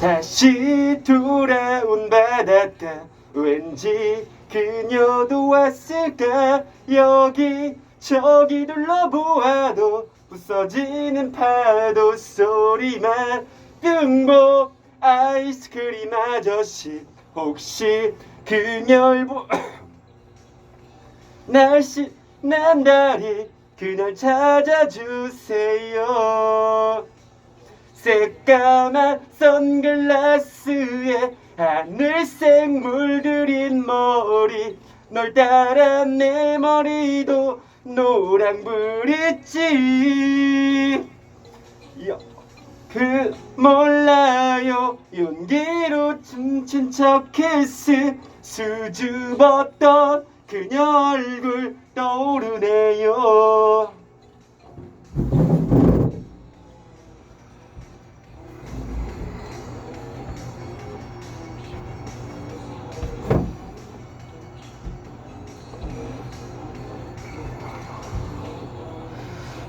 다시 돌아온 바닷가 왠지 그녀도 왔을까 여기 저기 둘러보아도 부서지는 파도 소리만 뜬복 아이스크림 아저씨. 혹시 그녀를 보 날씨 난 달이 그날 찾아주세요 새까만 선글라스에 하늘색 물들인 머리 널 따라 내 머리도 노랑불있지. 그 몰라요. 용기로 춤춘 척 키스 수줍었던 그녀 얼굴 떠오르네요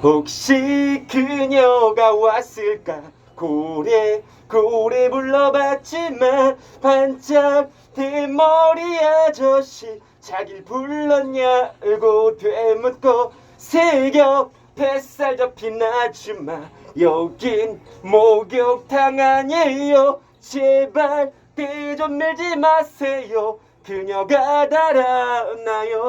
혹시 그녀가 왔을까? 고래 고래 불러봤지만 반짝 대머리 아저씨 자길 불렀냐고 되묻고 세겹 뱃살 접힌 아줌마. 여긴 목욕탕 아니에요. 제발 때좀 밀지 마세요. 그녀가 달아나요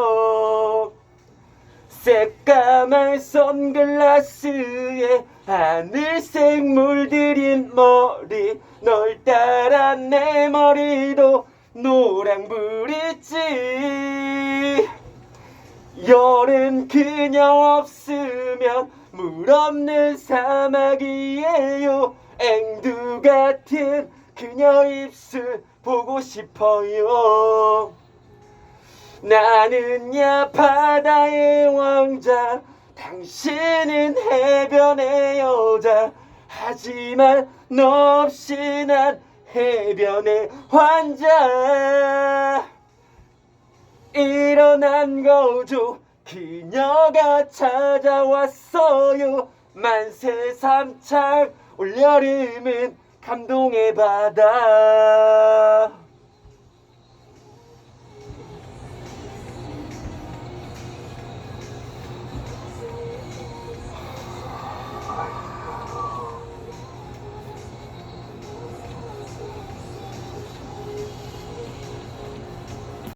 새까만 선글라스에 하늘색 물들인 머리 널 따라 내 머리도 노랑불있지. 여름 그녀 없으면 물 없는 사막이에요. 앵두 같은 그녀 입술 보고 싶어요 나는 야 바다의 왕자 당신은 해변의 여자. 하지만 너 없이 난 해변의 환자. 일어난 거죠 그녀가 찾아왔어요. 만세 삼창 올여름은 감동의 바다